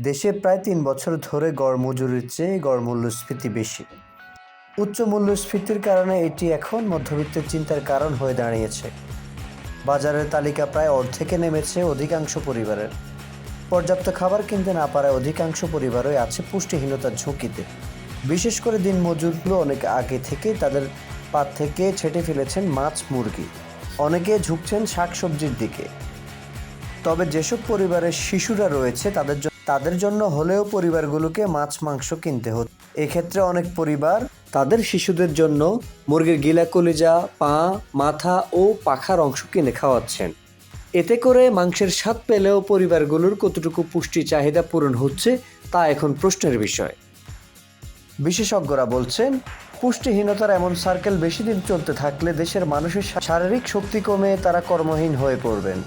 দেশে প্রায় তিন বছর ধরে গড় মজুরির চেয়ে গড় মূল্যস্ফীতি বেশি। উচ্চ মূল্যস্ফীতির কারণে এটি এখন মধ্যবিত্তের চিন্তার কারণ হয়ে দাঁড়িয়েছে। বাজারের তালিকা প্রায় অর্ধেকে নেমেছে অধিকাংশ পরিবারের। পর্যাপ্ত খাবার কিনতে না পারায় অধিকাংশ পরিবারই আছে পুষ্টিহীনতার ঝুঁকিতে। বিশেষ করে দিন মজুরগুলো অনেক আগে থেকেই তাদের পাত থেকে ছেটে ফেলেছেন মাছ, মুরগি। অনেকে ঝুঁকছেন শাকসবজির দিকে। তবে যেসব পরিবারের শিশুরা রয়েছে তাদের জ- তাদের জন্য হলেও পরিবারগুলোকে মাছ, মাংস কিনতে হচ্ছে এক্ষেত্রে অনেক পরিবার তাদের শিশুদের জন্য মুরগির গিলা কলিজা, পা, মাথা ও পাখার অংশ কিনে খাওয়াচ্ছেন। এতে করে মাংসের স্বাদ পেলেও পরিবারগুলোর কতটুকু পুষ্টি চাহিদা পূরণ হচ্ছে তা এখন প্রশ্নের বিষয়। বিশেষজ্ঞরা বলছেন, পুষ্টিহীনতার এমন সার্কেল বেশি দিন চলতে থাকলে দেশের মানুষের শারীরিক শক্তি কমে তারা কর্মহীন হয়ে পড়বেন।